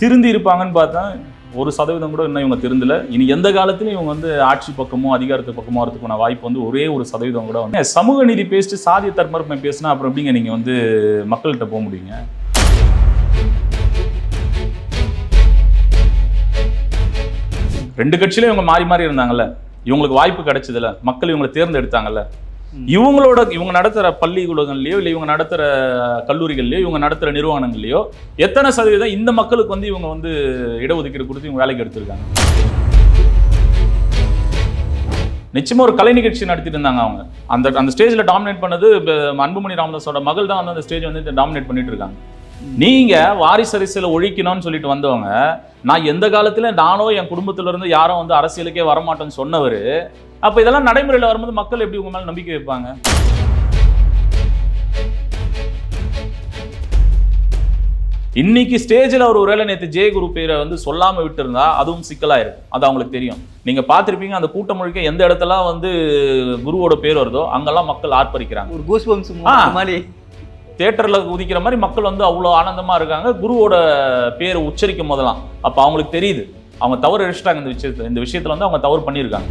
திருந்தி இருப்பாங்கன்னு பார்த்தா ஒரு சதவீதம் கூட இன்னும் இவங்க திருந்தல. இனி எந்த காலத்துலையும் இவங்க வந்து ஆட்சி பக்கமோ அதிகாரத்து பக்கமோ வரதுக்கான வாய்ப்பு வந்து ஒரே ஒரு சதவீதம் கூட வந்து. சமூக நீதி பேசிட்டு சாதிய தர்மரமை பேசினா அப்புறம் எப்படிங்க நீங்கள் வந்து மக்கள்கிட்ட போக முடியுங்க? ரெண்டு கட்சியிலும் இவங்க மாறி மாறி இருந்தாங்கல்ல. இவங்களுக்கு வாய்ப்பு கிடைச்சதுல. மக்கள் இவங்களை தேர்ந்தெடுத்தாங்கல்ல. இவங்களோட இவங்க நடத்துகிற பள்ளிக்கூடங்கள்லையோ இல்லை இவங்க நடத்துகிற கல்லூரிகள்லையோ இவங்க நடத்துகிற நிறுவனங்கள்லையோ எத்தனை சதவீதம் இந்த மக்களுக்கு வந்து இவங்க வந்து இடஒதுக்கீடு கொடுத்து இவங்க வேலைக்கு எடுத்திருக்காங்க? நிச்சயமாக ஒரு கலை நிகழ்ச்சி நடத்திட்டு இருந்தாங்க அவங்க. அந்த அந்த ஸ்டேஜில் டாமினேட் பண்ணது அன்புமணி ராமதாஸோட மகள் தான் வந்து அந்த ஸ்டேஜ் வந்து டாமினேட் பண்ணிட்டு இருக்காங்க. நீங்க வாரிசு அரசியலை ஒழிக்கணும்னு சொல்லிட்டு வந்தவங்க நான் எந்த காலத்துல நானோ என் குடும்பத்துல இருந்து யாரும் வந்து அரசியலுக்கே வரமாட்டேன்னு சொன்னவர் அப்ப இதெல்லாம் நடைமுறையில் வரும்போது மக்கள் எப்படி உங்க மேல நம்பிக்கை வைப்பாங்க? இன்னைக்கு ஸ்டேஜில் அவர் ஒருவேளை நேற்று ஜெயகுரு பேரை வந்து சொல்லாம விட்டுருந்தா அதுவும் சிக்கலா இருக்கும் அது அவங்களுக்கு தெரியும். நீங்க பார்த்திருப்பீங்க அந்த கூட்டம் முழுக்க எந்த இடத்துலாம் வந்து குருவோட பேர் வருதோ அங்கெல்லாம் மக்கள் ஆர்ப்பரிக்கிறாங்க. ஒரு கூஸ் பம்ஸ் ஆ. மாதிரி. தேட்டர்ல குதிக்கிற மாதிரி மக்கள் வந்து அவ்வளோ ஆனந்தமா இருக்காங்க. குருவோட பேரை உச்சரிக்கும் போதெல்லாம். அப்ப அவங்களுக்கு தெரியுது. அவங்க தவறு அடிச்சிட்டாங்க இந்த விஷயத்துல. இந்த விஷயத்துல வந்து அவங்க தவறு பண்ணியிருக்காங்க.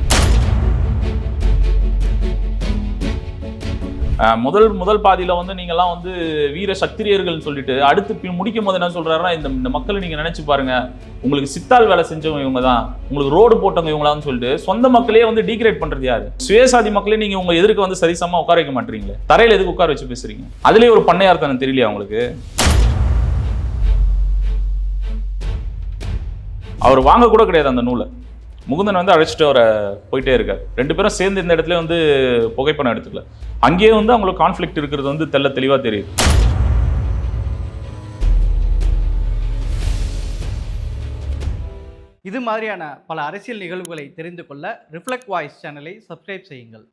முதல் முதல் பாதியில் வந்து நீங்கள்லாம் வந்து வீர சத்திரியர்கள்னு சொல்லிட்டு அடுத்து முடிக்கும் போது என்ன சொல்கிறாருன்னா இந்த இந்த மக்களை நீங்கள் நினச்சி பாருங்க. உங்களுக்கு சித்தால் வேலை செஞ்சவங்க இவங்க தான் உங்களுக்கு ரோடு போட்டவங்க இவங்களான்னு சொல்லிட்டு சொந்த மக்களே வந்து டீக்ரேட் பண்ணுறது யாரு? சுயசாதி மக்களே நீங்கள் உங்கள் எதிர்க்க வந்து சரிசமாக உட்கார வைக்க மாட்டீங்களே? தரையில் எதுக்கு உட்கார வச்சு பேசுறீங்க? அதுலேயே ஒரு பண்ணையார்த்தனம் தெரியலையா உங்களுக்கு? அவர் வாங்க கூட கிடையாது அந்த நூலை. முகுந்தன் வந்து அழைச்சிட்டு அவரை போயிட்டே இருக்கார் ரெண்டு பேரும் சேர்ந்து இந்த இடத்துல வந்து புகைப்படம் எடுத்துக்கல அங்கேயே வந்து அவங்களுக்கு கான்ஃப்ளிக்ட் இருக்கிறது வந்து தெள்ள தெளிவா தெரியுது இது மாதிரியான பல அரசியல் நிகழ்வுகளை தெரிந்து கொள்ள ரிஃப்ளெக்ட் வாய்ஸ் சேனலை சப்ஸ்கிரைப் செய்யுங்கள்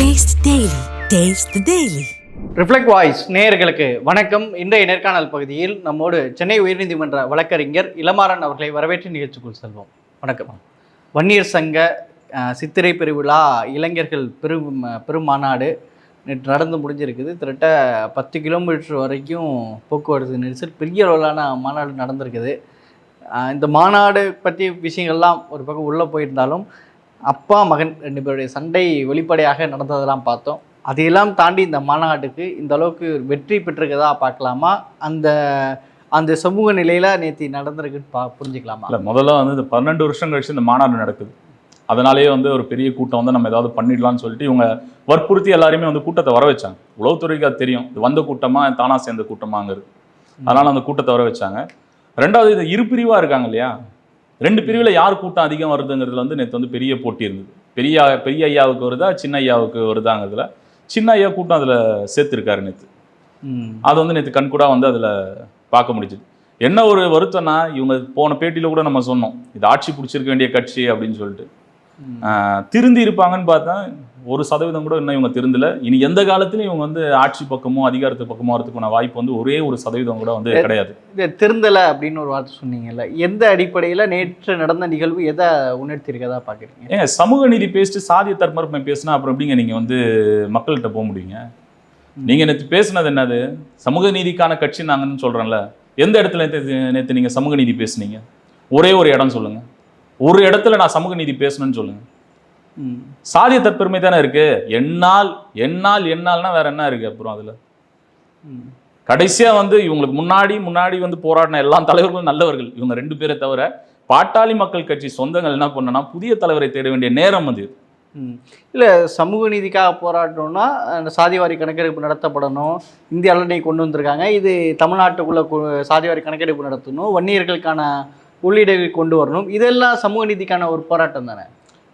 Taste Daily. Taste the Daily. Reflect voice நேயர்களுக்கு வணக்கம். இன்றைய நேர்காணல் பகுதியில் நம்மோடு சென்னை உயர்நீதிமன்ற வழக்கறிஞர் இளமாறன் அவர்களை வரவேற்று நிகழ்ச்சிக்குள் செல்வோம். வணக்கம். வன்னியர் சங்க சித்திரை பெருவிழா இளைஞர்கள் பெரும் பெரும் மாநாடு நேற்று நடந்து முடிஞ்சிருக்குது. திரட்ட பத்து கிலோமீட்டர் வரைக்கும் போக்குவரத்து நெரிசல் பெரிய அளவிலான மாநாடு நடந்திருக்குது. இந்த மாநாடு பற்றி விஷயங்கள்லாம் ஒரு பக்கம் உள்ளே போயிருந்தாலும் அப்பா மகன் ரெண்டு பேருடைய சண்டை வெளிப்படையாக நடந்ததெல்லாம் பார்த்தோம். அதையெல்லாம் தாண்டி இந்த மாநாட்டுக்கு இந்த அளவுக்கு வெற்றி பெற்றிருக்கதா பார்க்கலாமா? அந்த அந்த சமூக நிலையில நேற்று நடந்திருக்குன்னு பா புரிஞ்சுக்கலாமா? இல்லை முதல்ல வந்து இந்த பன்னெண்டு வருஷம் கழிச்சு இந்த மாநாடு நடக்குது. அதனாலேயே வந்து ஒரு பெரிய கூட்டம் வந்து நம்ம ஏதாவது பண்ணிடலாம்னு சொல்லிட்டு இவங்க வற்புறுத்தி எல்லாருமே வந்து கூட்டத்தை வர வச்சாங்க. உளவுத்துறைக்கு அது தெரியும். இது வந்த கூட்டமா தானா சேர்ந்த கூட்டமாங்கிறது. அதனால அந்த கூட்டத்தை வர வச்சாங்க. ரெண்டாவது இது இரு பிரிவாக இருக்காங்க இல்லையா? ரெண்டு பிரிவில் யார் கூட்டம் அதிகம் வருதுங்கிறதுல வந்து நேற்று வந்து பெரிய போட்டி இருந்தது. பெரிய பெரிய ஐயாவுக்கு வருதா சின்ன ஐயாவுக்கு வருதாங்கிறதுல சின்ன ஐயா கூட்டம் அதில் சேர்த்துருக்காரு நேற்று. அது வந்து நேற்று கண்கூடா வந்து அதில் பார்க்க முடிஞ்சுது. என்ன ஒரு வருத்தம்னா இவங்க போன பேட்டியில் கூட நம்ம சொன்னோம் இது ஆட்சி பிடிச்சிருக்க வேண்டிய கட்சி அப்படின்னு சொல்லிட்டு. திருந்தி இருப்பாங்கன்னு பார்த்தா ஒரு சதவீதம் கூட இன்னும் இவங்க திருந்தல. இனி எந்த காலத்துலையும் இவங்க வந்து ஆட்சி பக்கமோ அதிகாரத்து பக்கமோ வரதுக்கான வாய்ப்பு வந்து ஒரே ஒரு சதவீதம் கூட வந்து கிடையாது. இந்த திருந்தலை அப்படின்னு ஒரு வார்த்தை சொன்னீங்கல்ல. எந்த அடிப்படையில் நேற்று நடந்த நிகழ்வு எதை உணர்த்தியிருக்கதா பார்க்குறீங்க? ஏங்க சமூக நீதி பேசிட்டு சாதிய தர்மரமை பேசினா அப்புறம் எப்படிங்க நீங்க வந்து மக்கள்கிட்ட போக முடியுங்க? நீங்க நேற்று பேசுனது என்னது? சமூக நீதிக்கான கட்சி நாங்கன்னு சொல்றேன்ல எந்த இடத்துல நேற்று நேற்று நீங்க சமூக நீதி பேசுனீங்க? ஒரே ஒரு இடம் சொல்லுங்க. ஒரு இடத்துல நான் சமூக நீதி பேசணும்னு சொல்லுங்க. ம். சாதிய தற்பெருமை தானே இருக்கு? என்னால் என்னால் என்னால்னா வேற என்ன இருக்கு அப்புறம் அதுல? ம். கடைசியா வந்து இவங்களுக்கு முன்னாடி முன்னாடி வந்து போராடின எல்லா தலைவர்களும் நல்லவர்கள். இவங்க ரெண்டு பேரை தவிர பாட்டாளி மக்கள் கட்சி சொந்தங்கள் என்ன பண்ணனா புதிய தலைவரை தேட வேண்டிய நேரம் அது ம். சமூக நீதிக்காக போராடணும்னா அந்த சாதிவாரி கணக்கெடுப்பு நடத்தப்படணும். இந்திய அலனை கொண்டு வந்திருக்காங்க. இது தமிழ்நாட்டுக்குள்ளே சாதிவாரி கணக்கெடுப்பு நடத்தணும். வன்னியர்களுக்கான உள்ளீடுகள் கொண்டு வரணும். இதெல்லாம் சமூக நீதிக்கான ஒரு போராட்டம் தானே?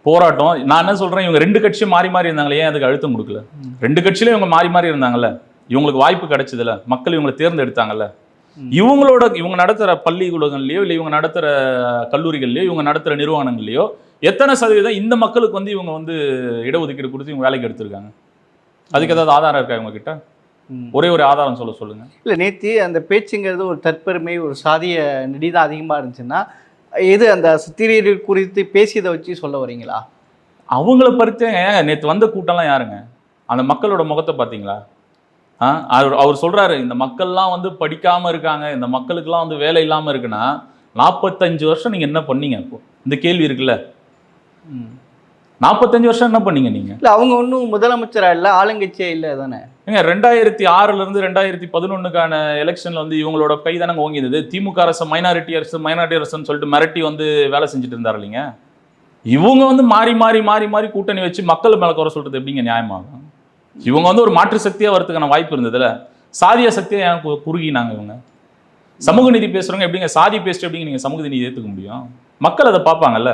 போராட்டம். நான் என்ன சொல்றேன் இவங்க ரெண்டு கட்சியும் மாறி மாறி இருந்தாங்களே ஏன் அதுக்கு அழுத்தம் கொடுக்கல? ரெண்டு கட்சியிலும் இவங்க மாறி மாறி இருந்தாங்கல்ல இவங்களுக்கு வாய்ப்பு கிடைச்சதுல மக்கள் இவங்களை தேர்ந்தெடுத்தாங்கல்ல. இவங்களோட இவங்க நடத்துற பள்ளிக்கூடங்கள்லயோ இல்லை இவங்க நடத்துற கல்லூரிகள்லயோ இவங்க நடத்துற நிறுவனங்கள்லயோ எத்தனை சதவீதம் இந்த மக்களுக்கு வந்து இவங்க வந்து இடஒதுக்கீடு கொடுத்து இவங்க வேலைக்கு எடுத்திருக்காங்க? அதுக்கு ஏதாவது ஆதாரம் இருக்கா இவங்க கிட்ட. ஒரே ஒரு ஆதாரம் சொல்ல சொல்லுங்க. இல்ல நேத்தி அந்த பேச்சுங்கிறது ஒரு தற்பெருமை ஒரு சாதிய நெடி தான் அதிகமா இருந்துச்சுன்னா எது அந்த சித்திரியர்கள் குறித்து பேசியதை வச்சு சொல்ல வரீங்களா? அவங்கள பறித்தேங்க நேற்று வந்த கூட்டம்லாம் யாருங்க? அந்த மக்களோட முகத்தை பார்த்தீங்களா? ஆ, அவர் அவர் சொல்றாரு இந்த மக்கள்லாம் வந்து படிக்காம இருக்காங்க இந்த மக்களுக்கெல்லாம் வந்து வேலை இல்லாம இருக்குன்னா நாற்பத்தஞ்சு வருஷம் நீங்க என்ன பண்ணீங்க இப்போ இந்த கேள்வி இருக்குல்ல. நாற்பத்தஞ்சு வருஷம் என்ன பண்ணீங்க நீங்க? இல்லை அவங்க ஒன்றும் முதலமைச்சரா இல்லை ஆளுங்கட்சியே இல்லை தானே? ஏங்க ரெண்டாயிரத்தி ஆறுல இருந்து ரெண்டாயிரத்தி பதினொன்னுக்கான எலெக்ஷன்ல வந்து இவங்களோட கை தானே ஓங்கியது திமுக அரசு மைனாரிட்டி அரசு மைனாரிட்டி அரசுன்னு சொல்லிட்டு மிரட்டி வந்து வேலை செஞ்சுட்டு இருந்தார் இல்லைங்க? இவங்க வந்து மாறி மாறி மாறி மாறி கூட்டணி வச்சு மக்கள் மேல குறை சொல்றது எப்படிங்க நியாயமாகும்? இவங்க வந்து ஒரு மாற்று சக்தியா வரதுக்கான வாய்ப்பு இருந்ததுல. சாதிய சக்தியை ஏன் குறுகினாங்க இவங்க? சமூக நீதி பேசுறவங்க எப்படிங்க சாதி பேசிட்டு எப்படிங்க நீங்க சமூக நீதி ஏற்றுக்க முடியும்? மக்கள் அதை பார்ப்பாங்கல்ல.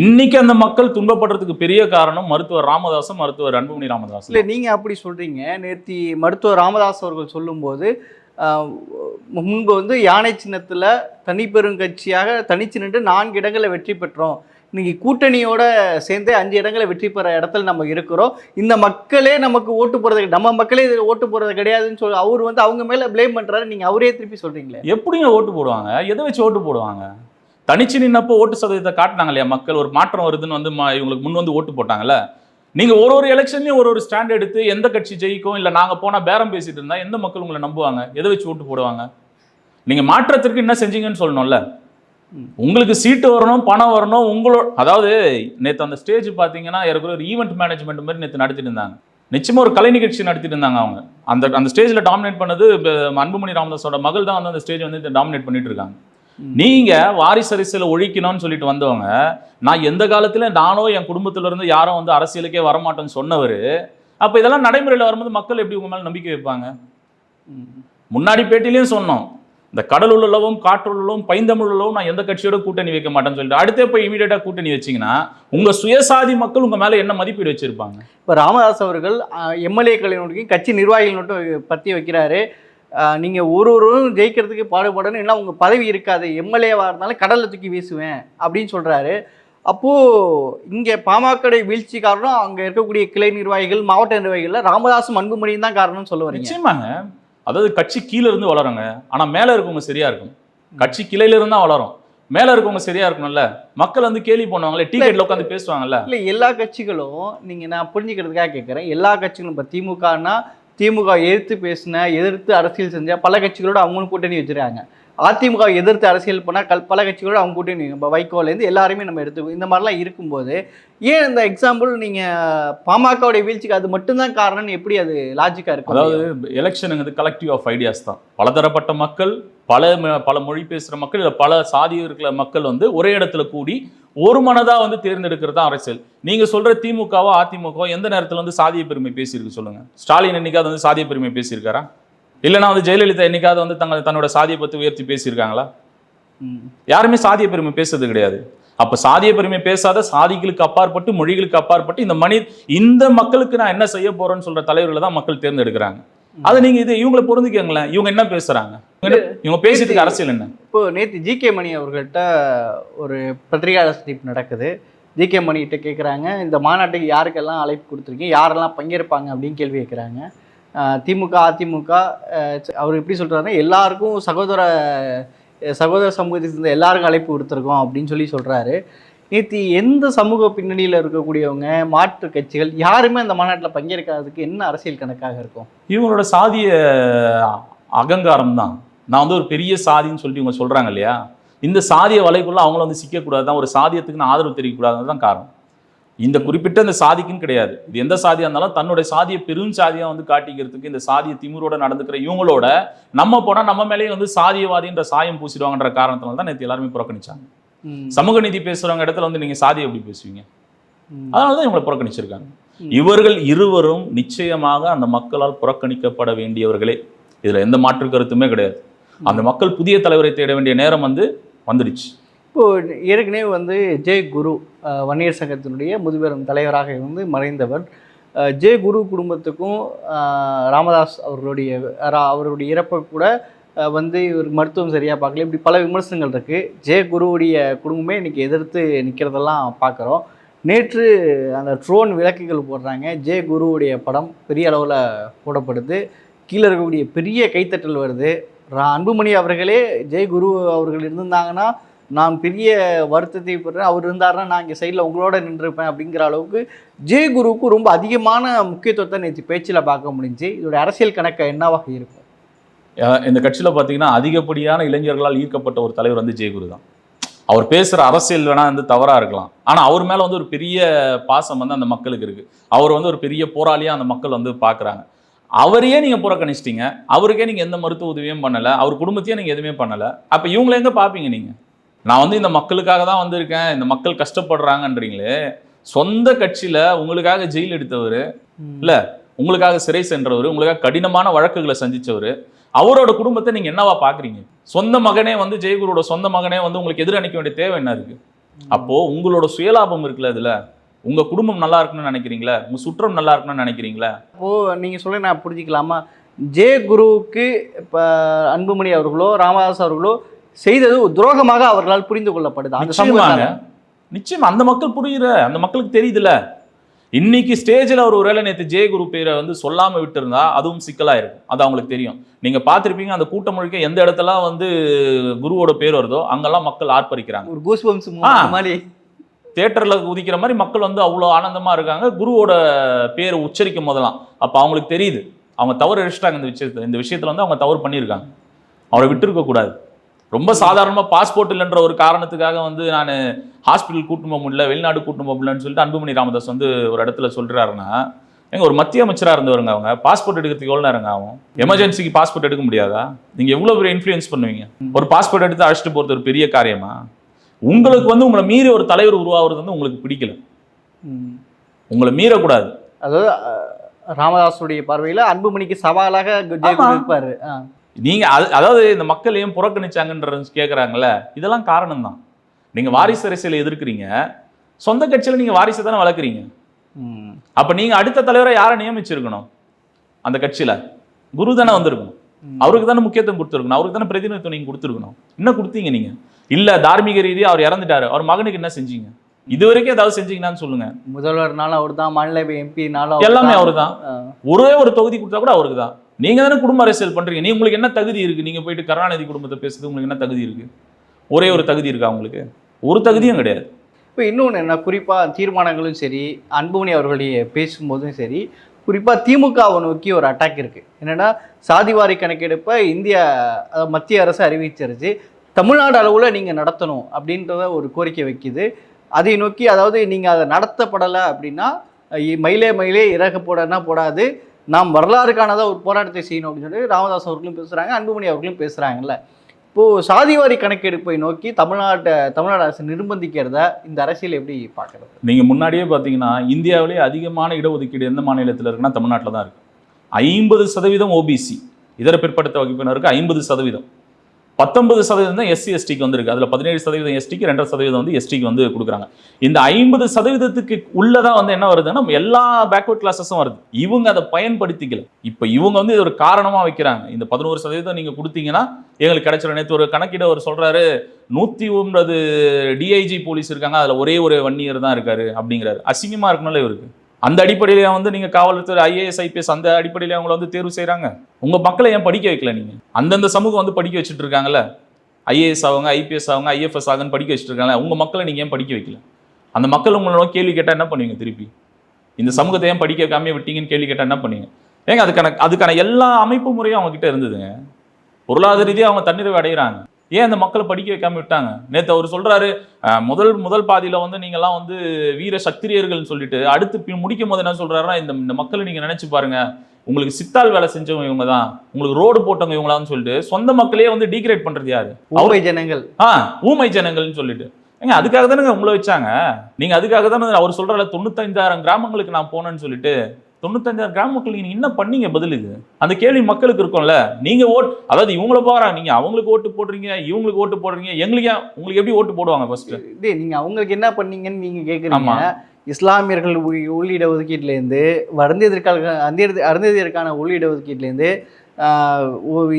இன்னைக்கு அந்த மக்கள் துன்பப்படுறதுக்கு பெரிய காரணம் மருத்துவர் ராமதாசும் மருத்துவர் அன்புமணி ராமதாசும் இல்லை நீங்கள் அப்படி சொல்கிறீங்க நேத்தி மருத்துவர் ராமதாஸ் அவர்கள் சொல்லும்போது முன்பு வந்து யானை சின்னத்தில் தனிப்பெருங்கட்சியாக தனிச்சு நின்று நான்கு இடங்களை வெற்றி பெற்றோம். இன்னைக்கு கூட்டணியோட சேர்ந்து அஞ்சு இடங்களை வெற்றி பெற இடத்துல நம்ம இருக்கிறோம். இந்த மக்களே நமக்கு ஓட்டு போடுறது நம்ம மக்களே இது ஓட்டு போடுறது கிடையாதுன்னு சொல்லி அவர் வந்து அவங்க மேலே ப்ளேம் பண்ணுறாரு நீங்கள் அவரே திருப்பி சொல்கிறீங்களே எப்படிங்க ஓட்டு போடுவாங்க? எதை வச்சு ஓட்டு போடுவாங்க? தனிச்சு நின்னப்போ ஓட்டு சதவீதத்தை காட்டினாங்க இல்லையா மக்கள்? ஒரு மாற்றம் வருதுன்னு வந்து இவங்களுக்கு முன் வந்து ஓட்டு போட்டாங்கல்ல? நீங்கள் ஒரு ஒரு எலெக்ஷன்லையும் ஒரு ஒரு ஸ்டாண்ட் எடுத்து எந்த கட்சி ஜெயிக்கும்? இல்லை நாங்கள் போனால் பேரம் பேசிட்டு இருந்தால் எந்த மக்கள் உங்களை நம்புவாங்க? எதை வச்சு ஓட்டு போடுவாங்க? நீங்கள் மாற்றத்திற்கு என்ன செஞ்சீங்கன்னு சொல்லணும்ல. உங்களுக்கு சீட்டு வரணும் பணம் வரணும் உங்களோட அதாவது நேற்று அந்த ஸ்டேஜ் பார்த்தீங்கன்னா ஏற்கனவே ஒரு ஈவெண்ட் மேனேஜ்மெண்ட் மாதிரி நேற்று நடத்திட்டு இருந்தாங்க. நிச்சயமா ஒரு கலை நிகழ்ச்சி நடத்திட்டு இருந்தாங்க அவங்க. அந்த அந்த ஸ்டேஜில் டாமினேட் பண்ணது அன்புமணி ராமதாஸோட மகள் தான் வந்து அந்த ஸ்டேஜ் வந்து டாமினேட் பண்ணிட்டு இருக்காங்க. நீங்க வாரிசு ஒழிக்கணும்னு சொல்லிட்டு வந்தவங்க நான் எந்த காலத்துல நானோ என் குடும்பத்துல இருந்து யாரும் வந்து அரசியலுக்கே வரமாட்டேன்னு சொன்னவர் அப்ப இதெல்லாம் நடைமுறையில் வரும்போது மக்கள் எப்படி உங்க மேல நம்பிக்கை வைப்பாங்க? முன்னாடி பேட்டிலையும் சொன்னோம் இந்த கடலுள்ளவும் காற்றுள்ளவும் பைந்தமிழுள்ளவும் நான் எந்த கட்சியோட கூட்டணி வைக்க மாட்டேன்னு சொல்லிட்டு அடுத்தே போய் இமீடியட்டா கூட்டணி வச்சீங்கன்னா உங்கள் சுயசாதி மக்கள் உங்கள் மேலே என்ன மதிப்பீடு வச்சுருப்பாங்க? இப்போ ராமதாஸ் அவர்கள் எம்எல்ஏக்களினுடைய கட்சி நிர்வாகிகள் மட்டும் பற்றி வைக்கிறாரு. ஆஹ் நீங்க ஒரு ஒருவரும் ஜெயிக்கிறதுக்கு பாடுபடணும். இல்லை உங்க பதவி இருக்காது. எம்எல்ஏவாக இருந்தாலும் கடல்ல தூக்கி வீசுவேன் அப்படின்னு சொல்றாரு. அப்போ இங்க பாமகடைய வீழ்ச்சி காரணம் அங்க இருக்கக்கூடிய கிளை நிர்வாகிகள் மாவட்ட நிர்வாகிகள்ல ராமதாஸும் அன்புமணியும் தான் காரணம்னு சொல்ல வரீங்க. நிச்சயமாங்க. அதாவது கட்சி கீழ இருந்து வளருங்க. ஆனா மேல இருக்கவங்க சரியா இருக்கும். கட்சி கிளையில இருந்தா வளரும். மேல இருக்கவங்க சரியா இருக்கணும்ல. மக்கள் வந்து கேலி பண்ணுவாங்களே டிக்கெட்ல உட்காந்து பேசுவாங்கல்ல. இல்லை எல்லா கட்சிகளும் நீங்க நான் புரிஞ்சுக்கிறதுக்காக கேட்குறேன் எல்லா கட்சிகளும் இப்போ திமுகனா திமுக எதிர்த்து பேசின எதிர்த்து அரசியல் செஞ்ச பல கட்சிகளோட அவங்களும் கூட்டணி வச்சிருக்காங்க. அதிமுக எதிர்த்து அரசியல் பண்ணால் கல் பல கட்சிகளோட அவங்க கூட்டணி நம்ம வைகோலேருந்து எல்லாருமே நம்ம எடுத்துக்கோ இந்த மாதிரிலாம் இருக்கும்போது ஏன் இந்த எக்ஸாம்பிள் நீங்கள் பாமகவுடைய வீழ்ச்சிக்கு அது மட்டும்தான் காரணம்னு எப்படி அது லாஜிக்காக இருக்கும் அதாவது எலெக்ஷனுங்கிறது கலெக்டிவ் ஆஃப் ஐடியாஸ் தான். பலதரப்பட்ட மக்கள் பல ம- பல மொழி பேசுகிற மக்கள் இல்லை பல சாதி இருக்கிற மக்கள் வந்து ஒரே இடத்துல கூடி ஒரு மனதாக வந்து தேர்ந்தெடுக்கிறது தான் அரசியல். நீங்கள் சொல்கிற திமுகவோ அதிமுகவோ எந்த நேரத்தில் வந்து சாதிய பெருமை பேசியிருக்கு சொல்லுங்கள் ஸ்டாலின் என்னைக்காவது வந்து சாதிய பெருமை பேசியிருக்காரா? இல்லைன்னா வந்து ஜெயலலிதா என்னைக்காவது வந்து தங்க தன்னோட சாதியை பத்தி உயர்த்தி பேசியிருக்காங்களா? ம். யாருமே சாதிய பெருமை பேசுறது கிடையாது. அப்ப சாதிய பெருமை பேசாத சாதிகளுக்கு அப்பாற்பட்டு மொழிகளுக்கு அப்பாற்பட்டு இந்த மனி இந்த மக்களுக்கு நான் என்ன செய்ய போறேன்னு சொல்ற தலைவர்களை தான் மக்கள் தேர்ந்தெடுக்கிறாங்க. அதை நீங்க இது இவங்களை பொருந்திக்கங்களேன் இவங்க என்ன பேசுறாங்க? இவங்க பேசியதுக்கு அரசியல் என்ன? இப்போ நேற்று ஜிகே மணி அவர்கள்ட்ட ஒரு பத்திரிகையாளர் சந்திப்பு நடக்குது. ஜிகே மணிகிட்ட கேட்குறாங்க இந்த மாநாட்டுக்கு யாருக்கெல்லாம் அழைப்பு கொடுத்துருக்கீங்க? யாரெல்லாம் பங்கேற்பாங்க? அப்படின்னு கேள்வி கேட்குறாங்க திமுக அதிமுக அவர் எப்படி சொல்கிறாருன்னா எல்லாருக்கும் சகோதர சகோதர சமூகத்தை சேர்ந்த எல்லாருக்கும் அழைப்பு கொடுத்துருக்கோம் அப்படின்னு சொல்லி சொல்கிறாரு நேற்று எந்த சமூக பின்னணியில் இருக்கக்கூடியவங்க மாற்று கட்சிகள் யாருமே அந்த மாநாட்டில் பங்கேற்காததுக்கு என்ன அரசியல் கணக்காக இருக்கும்? இவங்களோட சாதிய அகங்காரம் தான். நான் வந்து ஒரு பெரிய சாதின்னு சொல்லிட்டு இவங்க சொல்கிறாங்க இல்லையா? இந்த சாதிய வலைக்குள்ளே அவங்கள வந்து சிக்கக்கூடாது தான் ஒரு சாதியத்துக்கு நான் ஆதரவு தெரிவிக்கக்கூடாதுன்னு தான் காரணம். இந்த குறிப்பிட்ட இந்த சாதிக்குன்னு கிடையாது. இது எந்த சாதியா இருந்தாலும் தன்னுடைய சாதியை பெரும் சாதியா வந்து காட்டிக்கிறதுக்கு இந்த சாதிய திமிரோட நடந்துக்கிற இவங்களோட நம்ம போனா நம்ம மேலேயே வந்து சாதியவாதின்ற சாயம் பூசிடுவாங்கன்ற காரணத்தினால தான் நேற்று எல்லாருமே புறக்கணிச்சாங்க. சமூக நீதி பேசுறவங்க இடத்துல வந்து நீங்க சாதியை எப்படி பேசுவீங்க. அதனால தான் இவங்களை புறக்கணிச்சிருக்காங்க. இவர்கள் இருவரும் நிச்சயமாக அந்த மக்களால் புறக்கணிக்கப்பட வேண்டியவர்களே. இதுல எந்த மாற்று கருத்துமே கிடையாது. அந்த மக்கள் புதிய தலைவரை தேட வேண்டிய நேரம் வந்து வந்துடுச்சு. இப்போது ஏற்கனவே வந்து ஜெய் குரு வன்னியர் சங்கத்தினுடைய முதுபெரும் தலைவராக இருந்து மறைந்தவர். ஜெய் குரு குடும்பத்துக்கும் ராமதாஸ் அவர்களுடைய ரா- அவருடைய இறப்பை கூட வந்து இவர் மருத்துவம் சரியாக பார்க்கல. இப்படி பல விமர்சனங்கள் இருக்குது ஜெய குருவுடைய குடும்பமே இன்னைக்கு எதிர்த்து நிற்கிறதெல்லாம் பார்க்குறோம். நேற்று அந்த ட்ரோன் விளக்குகள் போடுறாங்க. ஜெய குருவுடைய படம் பெரிய அளவில் போடப்படுது. கீழே இருக்கக்கூடிய பெரிய கைத்தட்டல் வருது. ரா- அன்புமணி அவர்களே ஜெய குரு அவர்கள் இருந்திருந்தாங்கன்னா நான் பெரிய வருத்தத்தை பெறேன் அவர் இருந்தாருன்னா நான் இங்கே சைடில் உங்களோட நின்றுருப்பேன் அப்படிங்கிற அளவுக்கு ஜே குருவுக்கு ரொம்ப அதிகமான முக்கியத்துவத்தை நேற்று பேச்சில் பார்க்க முடிஞ்சு இதோட அரசியல் கணக்கை என்னவாக இருக்கும்? இந்த கட்சியில் பார்த்தீங்கன்னா அதிகப்படியான இளைஞர்களால் ஈர்க்கப்பட்ட ஒரு தலைவர் வந்து ஜெயகுரு தான். அவர் பேசுகிற அரசியல் வேணால் வந்து தவறாக இருக்கலாம். ஆனால் அவர் மேலே வந்து ஒரு பெரிய பாசம் வந்து அந்த மக்களுக்கு இருக்குது அவர் வந்து ஒரு பெரிய போராளியாக அந்த மக்கள் வந்து பார்க்குறாங்க அவரையே நீங்கள் புறக்கணிச்சிட்டிங்க. அவருக்கே நீங்கள் எந்த மருத்துவ உதவியும் பண்ணலை. அவர் குடும்பத்தையும் நீங்கள் எதுவுமே பண்ணலை. அப்போ இவங்களை எங்கே பார்ப்பீங்க நீங்கள் நான் வந்து இந்த மக்களுக்காக தான் வந்திருக்கேன் இந்த மக்கள் கஷ்டப்படுறாங்கன்றீங்களே சொந்த கட்சியில உங்களுக்காக ஜெயில் எடுத்தவர் இல்ல உங்களுக்காக சிறை சென்றவர் உங்களுக்காக கடினமான வழக்குகளை சந்திச்சவர் அவரோட குடும்பத்தை நீங்க என்னவா பாக்குறீங்க? சொந்த மகனே வந்து ஜெயகுருவோட சொந்த மகனே வந்து உங்களுக்கு எதிரணிக்க வேண்டிய தேவை என்ன இருக்கு? அப்போ உங்களோட சுயலாபம் இருக்குல்ல இதுல உங்க குடும்பம் நல்லா இருக்கணும்னு நினைக்கிறீங்களா? உங்க சுற்றம் நல்லா இருக்கணும்னு நினைக்கிறீங்களா? அப்போது நீங்கள் சொல்ல நான் புரிஞ்சுக்கலாமா? ஜே குருவுக்கு இப்போ அன்புமணி அவர்களோ ராமதாஸ் அவர்களோ செய்தது ஒரு துரோகமாக அவர்களால் புரிந்து கொள்ளப்படுது. அந்த சமூகத்தால. நிச்சயமா அந்த மக்கள் புரியுற அந்த மக்களுக்கு தெரியுதுல. இன்னைக்கு ஸ்டேஜில் அவர் ஒருவேளை நேற்று ஜெயகுரு பேரை வந்து சொல்லாம விட்டுருந்தா அதுவும் சிக்கலா இருக்கும். அது அவங்களுக்கு தெரியும். நீங்க பார்த்திருப்பீங்க அந்த கூட்டம் முழுக்க எந்த இடத்துலாம் வந்து குருவோட பேர் வருதோ அங்கெல்லாம் மக்கள் ஆர்ப்பரிக்கிறாங்க. ஒரு கூஸ் பம்ஸ் ஆ. மாதிரி. தேட்டர்ல உதிக்கிற மாதிரி மக்கள் வந்து அவ்வளோ ஆனந்தமா இருக்காங்க. குருவோட பேரை உச்சரிக்கும் போதெல்லாம். அப்ப அவங்களுக்கு தெரியுது. அவங்க தவறு அடிச்சிட்டாங்க இந்த விஷயத்துல. இந்த விஷயத்துல வந்து அவங்க தவறு பண்ணியிருக்காங்க. அவரை விட்டுருக்க கூடாது ரொம்ப சாதாரணமா பாஸ்போர்ட் இல்லைன்ற ஒரு காரணத்துக்காக வந்து நான் ஹாஸ்பிட்டல் கூட்டு போக முடியல வெளிநாடு கூட்டு போக முடியலன்னு சொல்லிட்டு அன்புமணி ராமதாஸ் வந்து ஒரு இடத்துல சொல்றாருன்னா எங்க ஒரு மத்திய அமைச்சரா இருந்தவருங்க அவங்க. பாஸ்போர்ட் எடுக்கிறதுக்கு எவ்வளவு நேரங்க ஆகும்? எமர்ஜென்சிக்கு பாஸ்போர்ட் எடுக்க முடியாதா? நீங்க எவ்வளவு பெரிய இன்ஃப்ளூயன்ஸ் பண்ணுவீங்க? ஒரு பாஸ்போர்ட் எடுத்து அழைச்சிட்டு போறது ஒரு பெரிய காரியமா? உங்களுக்கு வந்து உங்களை மீறி ஒரு தலைவர் உருவாகிறது வந்து உங்களுக்கு பிடிக்கல. உங்களை மீறக்கூடாது. அதாவது ராமதாஸுடைய பார்வையில் அன்புமணிக்கு சவாலாக. இருப்பாரு. ஆ. நீங்க அது அதாவது இந்த மக்கள் ஏன் புறக்கணிச்சாங்கன்ற கேட்குறாங்கல்ல இதெல்லாம் காரணம் தான் நீங்க வாரிசு அரசியலை எதிர்க்கிறீங்க சொந்த கட்சியில நீங்க வாரிசு தானே வளர்க்குறீங்க. அப்ப நீங்க அடுத்த தலைவரை யாரை நியமிச்சிருக்கணும்? அந்த கட்சியில. குரு தானே வந்திருக்கணும். அவருக்கு தானே முக்கியத்துவம் கொடுத்துருக்கணும். அவருக்கு தானே பிரதிநிதித்துவம் நீங்க கொடுத்துருக்கணும். என்ன கொடுத்தீங்க நீங்க. இல்ல தார்மீக ரீதியா அவர் இறந்துட்டாரு. அவர் மகனுக்கு என்ன செஞ்சீங்க? இது வரைக்கும் ஏதாவது செஞ்சீங்கன்னு சொல்லுங்க. முதல்வர்னாலும் அவர் தான் மாநில எம்பினாலும் எல்லாமே அவர்தான். ஒரே ஒரு தொகுதி கொடுத்தா கூட அவருக்கு தான் நீங்க தானே குடும்ப அரசியல் பண்றீங்க. நீ உங்களுக்கு என்ன தகுதி இருக்கு? நீங்க போயிட்டு கருணாநிதி குடும்பத்தை பேசுறது உங்களுக்கு என்ன தகுதி இருக்கு? ஒரே ஒரு தகுதி இருக்கா உங்களுக்கு? ஒரு தகுதியும் கிடையாது. இப்போ இன்னொன்று என்ன? குறிப்பாக தீர்மானங்களும் சரி அன்புமணி அவர்களுடைய பேசும்போதும் சரி குறிப்பாக திமுகவை நோக்கி ஒரு அட்டாக் இருக்குது என்னென்னா சாதிவாரி கணக்கெடுப்பை இந்திய அதாவது மத்திய அரசு அறிவிச்சிருச்சு. தமிழ்நாடு அளவில் நீங்கள் நடத்தணும் அப்படின்றத ஒரு கோரிக்கை வைக்குது. அதை நோக்கி அதாவது நீங்கள் அதை நடத்தப்படலை அப்படின்னா மயிலே மயிலே இறக போடனா போடாது. நாம் வரலாறுக்கானதாக ஒரு போராட்டத்தை செய்யணும் அப்படின்னு சொல்லி ராமதாஸ் அவர்களும் பேசுகிறாங்க அன்புமணி அவர்களும் பேசுகிறாங்கல்ல இப்போது சாதிவாரி கணக்கெடுப்பை நோக்கி தமிழ்நாட்டை தமிழ்நாடு அரசு நிர்பந்திக்கிறத இந்த அரசியல் எப்படி பார்க்குறது? நீங்கள் முன்னாடியே பார்த்தீங்கன்னா இந்தியாவிலே அதிகமான இடஒதுக்கீடு எந்த மாநிலத்தில் இருக்குன்னா தமிழ்நாட்டில் தான் இருக்குது ஐம்பது சதவீதம் ஓபிசி இதர பிற்படுத்த வகுப்பினருக்கு ஐம்பது சதவீதம். பத்தொன்பது சதவீதம் தான் எஸ்சி எஸ்டிக்கு வந்திருக்கு. அதில் பதினேழு சதவீதம் எஸ்டிக்கு ரெண்டரை சதவீதம் வந்து எஸ்டிக்கு வந்து கொடுக்குறாங்க. இந்த ஐம்பது சதவீதத்துக்கு உள்ளதான் வந்து என்ன வருதுன்னா எல்லா பேக்வர்ட் கிளாஸஸும் வருது. இவங்க அதை பயன்படுத்திக்கல. இப்போ இவங்க வந்து இது ஒரு காரணமாக வைக்கிறாங்க. இந்த பதினோரு சதவீதம் நீங்கள் கொடுத்தீங்கன்னா எங்களுக்கு கிடைச்சிடும் நேற்று ஒரு கணக்கிட அவர் சொல்கிறாரு நூற்றி ஒன்பது டிஐஜி போலீஸ் இருக்காங்க. அதில் ஒரே ஒரு வன்னியர் தான் இருக்காரு அப்படிங்கிறாரு. அசிங்கமாக இருக்கணும்ல இவருக்கு. அந்த அடிப்படையில வந்து நீங்கள் காவல்துறை ஐஏஎஸ் ஐபிஎஸ் அந்த அடிப்படையில் அவங்கள வந்து தேர்வு செய்கிறாங்க உங்கள் மக்களை ஏன் படிக்க வைக்கல நீங்கள் அந்தந்த சமூகம் வந்து படிக்க வச்சுட்டு இருக்காங்கல்ல ஐஏஎஸ் ஆகுங்க ஐபிஎஸ் ஆகுங்க ஐஎஃப்எஸ் ஆகுன்னு படிக்க வச்சுட்டு இருக்காங்க உங்கள் மக்களை நீங்கள் ஏன் படிக்க வைக்கல? அந்த மக்கள் உங்களோட கேள்வி கேட்டால் என்ன பண்ணுவீங்க திருப்பி? இந்த சமூகத்தை ஏன் படிக்க வைக்காம விட்டீங்கன்னு கேள்வி கேட்டால் என்ன பண்ணுவீங்க? ஏங்க அதுக்கான அதுக்கான எல்லா அமைப்பு முறையும் அவங்கக்கிட்ட இருந்ததுங்க. பொருளாதார ரீதியாக அவங்க தன்னிறைவு அடைகிறாங்க ஏன் அந்த மக்களை படிக்க வைக்காம விட்டாங்க? நேத்து அவர் சொல்றாரு முதல் முதல் பாதியில வந்து நீங்கெல்லாம் வந்து வீர சத்திரியர்கள்னு சொல்லிட்டு அடுத்து முடிக்கும் போது என்ன சொல்றாருன்னா இந்த இந்த மக்களை நீங்க நினைச்சு பாருங்க. உங்களுக்கு சித்தால் வேலை செஞ்சவங்க இவங்க தான். உங்களுக்கு ரோடு போட்டவங்க இவங்களான்னு சொல்லிட்டு சொந்த மக்களையே வந்து டீக்ரேட் பண்றது யாரு? ஊமை ஜனங்கள். ஆ ஊமை ஜனங்கள்னு சொல்லிட்டு. ஏங்க அதுக்காக தானே உங்களை வச்சாங்க? நீங்க அதுக்காக தானே அவர் சொல்றல தொண்ணூத்தஞ்சாயிரம் கிராமங்களுக்கு நான் போனேன்னு சொல்லிட்டு தொண்ணூத்தஞ்சாயிரம் கிராம மக்களுக்கு நீங்க என்ன பண்ணீங்க பதிலுக்கு அந்த கேள்வி மக்களுக்கு இருக்கும்ல. நீங்க ஓட் அதாவது இவங்கள போறாங்க நீங்க அவங்களுக்கு ஓட்டு போடுறீங்க இவங்களுக்கு ஓட்டு போடுறீங்க எங்களுக்கு உங்களுக்கு எப்படி ஓட்டு போடுவாங்க ஃபர்ஸ்ட் இதே நீங்க அவங்களுக்கு என்ன பண்ணீங்கன்னு நீங்க கேக்குறீங்க. ஆமா. இஸ்லாமியர்கள் உள்- உள்ளிட ஒதுக்கீட்டிலேருந்து அருந்ததிற்கான அருந்ததி அருந்ததிற்கான உள்ளிட ஒதுக்கீட்டிலேருந்து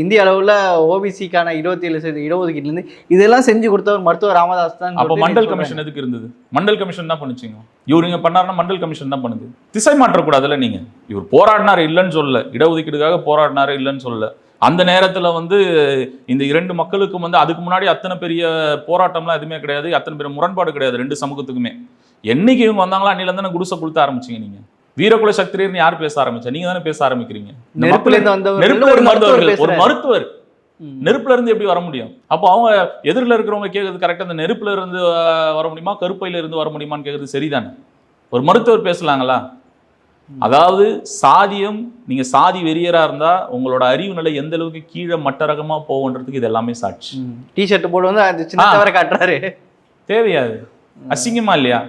இந்திய அளவில் ஓபிசிக்கான இருபத்தி ஏழு சதவீத இடஒதுக்கீட்டிலேருந்து இதெல்லாம் செஞ்சு கொடுத்தவர் மருத்துவர் ராமதாஸ் தான் அப்ப மண்டல் கமிஷன் எதுக்கு இருந்தது? மண்டல் கமிஷன் தான் பண்ணுச்சுங்க. இவர் இங்க பண்ணாருன்னா மண்டல் கமிஷன் தான் பண்ணுது. திசை மாற்றக்கூடாதுல்ல நீங்க. இவர் போராடினாரு இல்லைன்னு சொல்லல. இடஒதுக்கீடுக்காக போராடினாரு இல்லைன்னு சொல்லல. அந்த நேரத்துல வந்து இந்த இரண்டு மக்களுக்கும் வந்து அதுக்கு முன்னாடி அத்தனை பெரிய போராட்டம்லாம் எதுவுமே கிடையாது. அத்தனை பெரிய முரண்பாடு கிடையாது ரெண்டு சமூகத்துக்குமே. என்னைக்கு இவங்க வந்தாங்களோ அன்னில தானே குடிசை கொடுத்த ஆரம்பிச்சீங்க நீங்க. வீரகுல சக்திரியர்னு யார் பேச ஆரம்பிச்சா? நீங்க தானே பேச ஆரம்பிக்கிறீங்க. நெருப்புல ஒரு ஒரு மருத்துவர் மருத்துவர் ஒரு. மருத்துவர். நெருப்புல இருந்து எப்படி வர முடியும்? அப்போ அவங்க எதிரில் இருக்கிறவங்க கேட்கறது கரெக்டாக அந்த நெருப்புல இருந்து வர முடியுமா? கருப்பையில இருந்து வர முடியுமான்னு கேட்கறது சரிதானே? ஒரு மருத்துவர் பேசலாங்களா? அதாவது சாதியம் நீங்க சாதி வெறியரா இருந்தா உங்களோட அறிவு நிலை எந்த அளவுக்கு கீழே மட்டரகமா போகுன்றதுக்கு இது எல்லாமே சாட்சி. டிஷர்ட். தவிர காட்டுறாரு. தேவையாது அசிங்கமா இல்லையா.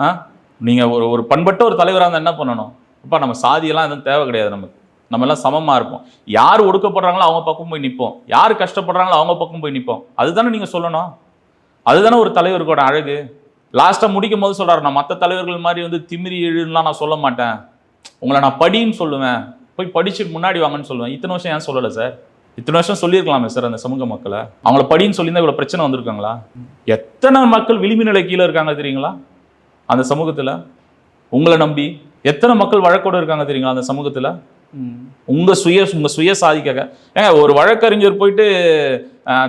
ஆ? நீங்கள் ஒரு ஒரு பண்பட்ட ஒரு தலைவராக இருந்தால் என்ன பண்ணணும்? அப்பா நம்ம சாதியெல்லாம் எதுவும் தேவை கிடையாது நமக்கு. நம்ம எல்லாம் சமமாக இருப்போம். யார் ஒடுக்கப்படுறாங்களோ அவங்க பக்கம் போய் நிற்போம் யார் கஷ்டப்படுறாங்களோ அவங்க பக்கம் போய் நிற்போம் அதுதானே நீங்கள் சொல்லணும். அதுதானே ஒரு தலைவருக்கோட அழகு. லாஸ்ட்டாக முடிக்கும் போது சொல்கிறார் நான் மற்ற தலைவர்கள் மாதிரி வந்து திமிரி எழுலாம் நான் சொல்ல மாட்டேன். உங்களை நான் படின்னு சொல்லுவேன். போய் படிச்சு முன்னாடி வாங்கன்னு சொல்லுவேன். இத்தனை வருஷம் ஏன் சொல்லலை சார்? இத்தனை வருஷம் சொல்லியிருக்கலாமே சார் அந்த சமூக மக்களை. அவங்கள படின்னு சொல்லியிருந்தா இவ்வளோ பிரச்சனை வந்திருக்காங்களா? எத்தனை மக்கள் விளிம்பு நிலை கீழே இருக்காங்க தெரியுங்களா? அந்த சமூகத்துல உங்களை நம்பி எத்தனை மக்கள் வழக்கோடு இருக்காங்க தெரியுங்களா அந்த சமூகத்துல? ம். உங்க சுய உங்க சுய சாதிக்காக ஏங்க ஒரு வழக்கறிஞர் போயிட்டு